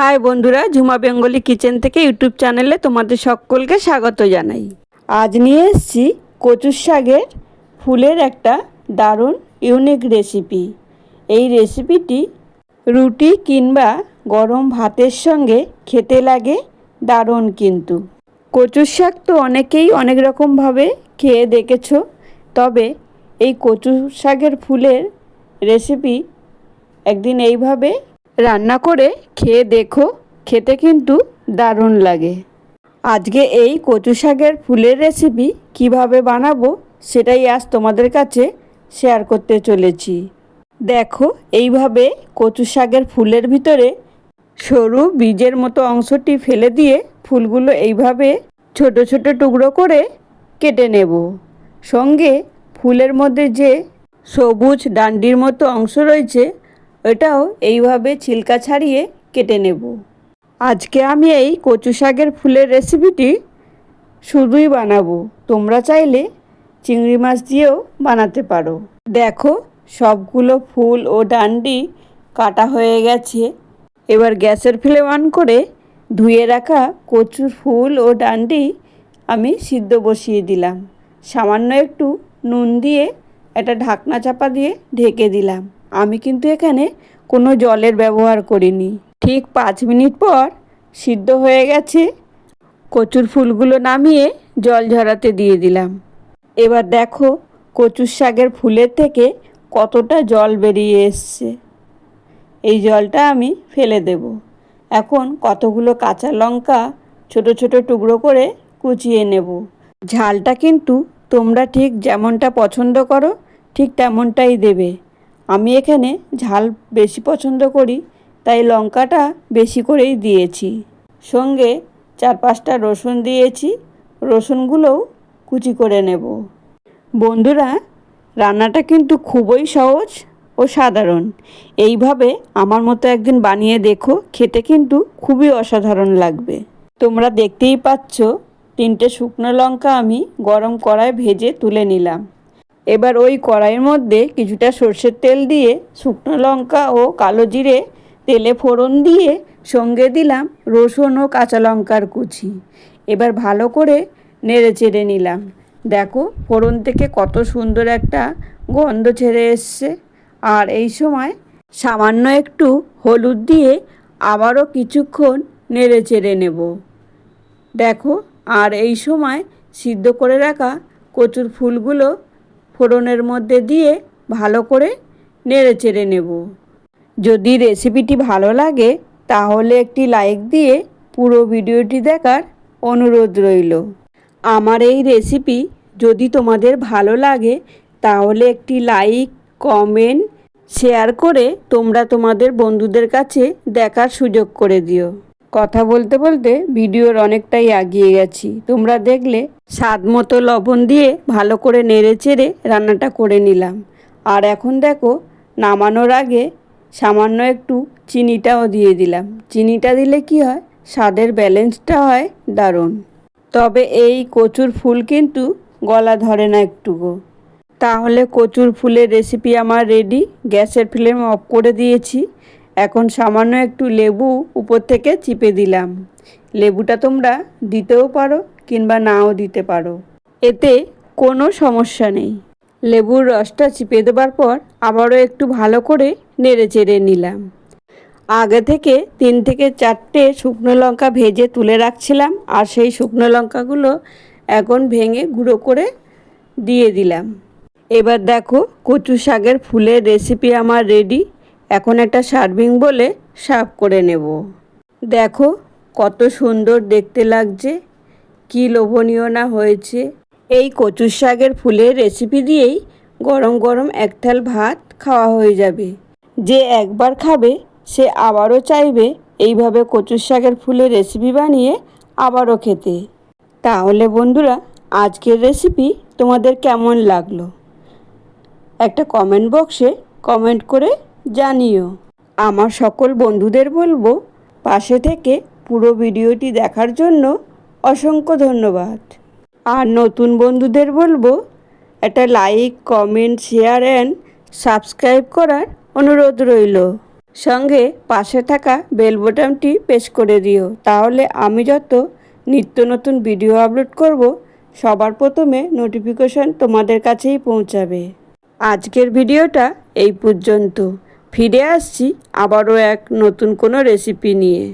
High বন্ধুরা, Jhuma Bengali kitchen থেকে YouTube চ্যানেলে তোমাদের সকলকে স্বাগত জানাই। আজ নিয়ে এসেছি কচুর শাকের ফুলের একটা দারুণ ইউনিক রেসিপি এই রেসিপিটি রুটি কিংবা গরম ভাতের সঙ্গে খেতে লাগে দারুণ কিন্তু। কচুর শাক তো অনেকেই অনেক রকমভাবে খেয়ে দেখেছ, তবে এই কচু শাকের ফুলের রেসিপি একদিন এইভাবে রান্না করে খেয়ে দেখো, খেতে কিন্তু দারুণ লাগে। আজকে এই কচু শাকের ফুলের রেসিপি কীভাবে বানাবো সেটাই আজ তোমাদের কাছে শেয়ার করতে চলেছি। দেখো, এইভাবে কচু শাকের ফুলের ভিতরে সরু বীজের মতো অংশটি ফেলে দিয়ে ফুলগুলো এইভাবে ছোট ছোট টুকরো করে কেটে নেব। সঙ্গে ফুলের মধ্যে যে সবুজ ডান্ডির মতো অংশ রয়েছে এটাও এইভাবে ছিলকা ছাড়িয়ে কেটে নেব। আজকে আমি এই কচু শাকের ফুলের রেসিপিটি শুধুই বানাবো। তোমরা চাইলে চিংড়ি মাছ দিয়েও বানাতে পারো। দেখো, সবগুলো ফুল ও ডান্ডি কাটা হয়ে গেছে। এবার গ্যাসের ফ্লেম অন করে ধুয়ে রাখা কচুর ফুল ও ডান্ডি আমি সিদ্ধ বসিয়ে দিলাম। সামান্য একটু নুন দিয়ে একটা ঢাকনা চাপা দিয়ে ঢেকে দিলাম। আমি কিন্তু এখানে কোনো জলের ব্যবহার করিনি। ঠিক পাঁচ মিনিট পর সিদ্ধ হয়ে গেছে। কচুর ফুলগুলো নামিয়ে জল ঝরাতে দিয়ে দিলাম। এবার দেখো কচুর শাকের ফুলের থেকে কতটা জল বেরিয়ে এসছে। এই জলটা আমি ফেলে দেব। এখন কতগুলো কাঁচা লঙ্কা ছোট ছোট টুকরো করে কুচিয়ে নেব। ঝালটা কিন্তু তোমরা ঠিক যেমনটা পছন্দ করো, ঠিক তেমনটাই দেবে। আমি এখানে ঝাল বেশি পছন্দ করি, তাই লঙ্কাটা বেশি করেই দিয়েছি। সঙ্গে চার পাঁচটা রসুন দিয়েছি, রসুনগুলোও কুচি করে নেব। বন্ধুরা, রান্নাটা কিন্তু খুবই সহজ ও সাধারণ। এইভাবে আমার মতো একদিন বানিয়ে দেখো, খেতে কিন্তু খুবই অসাধারণ লাগবে। তোমরা দেখতেই পাচ্ছ, তিনটে শুকনো লঙ্কা আমি গরম কড়ায় ভেজে তুলে নিলাম। এবার ওই কড়াইয়ের মধ্যে কিছুটা সর্ষের তেল দিয়ে শুকনো লঙ্কা ও কালো জিরে, তেলে ফোড়ন দিয়ে সঙ্গে দিলাম রসুন ও কাঁচা লঙ্কার কুচি। এবার ভালো করে নেড়ে চেড়ে নিলাম। দেখো, ফোড়ন থেকে কত সুন্দর একটা গন্ধ ছেড়ে এসছে। আর এই সময় সামান্য একটু হলুদ দিয়ে আবারও কিছুক্ষণ নেড়ে চেড়ে নেব। দেখো, আর এই সময় সিদ্ধ করে রাখা কচুর ফুলগুলো ফোড়নের মধ্যে দিয়ে ভালো করে নেড়ে চেড়ে নেব। যদি রেসিপিটি ভালো লাগে, তাহলে একটি লাইক দিয়ে পুরো ভিডিওটি দেখার অনুরোধ রইল। আমার এই রেসিপি যদি তোমাদের ভালো লাগে, তাহলে একটি লাইক কমেন্ট শেয়ার করে তোমরা তোমাদের বন্ধুদের কাছে দেখার সুযোগ করে দিও। কথা বলতে বলতে ভিডিওর অনেকটাই এগিয়ে গেছি। তোমরা দেখলে স্বাদ মতো লবণ দিয়ে ভালো করে নেড়ে চেড়ে রান্নাটা করে নিলাম। আর এখন দেখো, নামানোর আগে সামান্য একটু চিনিটাও দিয়ে দিলাম। চিনিটা দিলে কি হয়? স্বাদের ব্যালেন্সটা হয় দারুণ। তবে এই কচুর ফুল কিন্তু গলা ধরে না একটুকু তাহলে কচুর ফুলের রেসিপি আমার রেডি গ্যাসের ফ্লেম অফ করে দিয়েছি। এখন সামান্য একটু লেবু উপর থেকে চিপে দিলাম। লেবুটা তোমরা দিতেও পারো কিংবা নাও দিতে পারো। এতে কোনো সমস্যা নেই। লেবুর রসটা চিপে দেবার পর আবারও একটু ভালো করে নেড়ে চেড়ে নিলাম। আগে থেকে তিন থেকে চারটে শুকনো লঙ্কা ভেজে তুলে রাখছিলাম আর সেই শুকনো লঙ্কাগুলো এখন ভেঙে গুঁড়ো করে দিয়ে দিলাম। এবার দেখো কচু শাকের ফুলের রেসিপি আমার রেডি এখন একটা সার্ভিং বলে সার্ভ করে নেব। দেখো কত সুন্দর দেখতে লাগছে, কি লোভনীয় না হয়েছে। এই কচু শাকের ফুলের রেসিপি দিয়েই গরম গরম এক থাল ভাত খাওয়া হয়ে যাবে। যে একবার খাবে, সে আবারও চাইবে এইভাবে কচু শাকের ফুলের রেসিপি বানিয়ে আবারও খেতে। তাহলে বন্ধুরা, আজকের রেসিপি তোমাদের কেমন লাগল? একটা কমেন্ট বক্সে কমেন্ট করে জানিও। আমার সকল বন্ধুদের বলব, পাশে থেকে পুরো ভিডিওটি দেখার জন্য অসংখ্য ধন্যবাদ। আর নতুন বন্ধুদের বলব, একটা like, comment, share and subscribe করার অনুরোধ রইল। সঙ্গে পাশে থাকা বেল বোতামটি প্রেস করে দিও, তাহলে আমি যত নিত্য নতুন ভিডিও আপলোড করব, সবার প্রথমে নোটিফিকেশন তোমাদের কাছেই পৌঁছাবে। আজকের ভিডিওটা এই পর্যন্ত। ফিরে আসছি আবারও এক নতুন কোনো রেসিপি নিয়ে।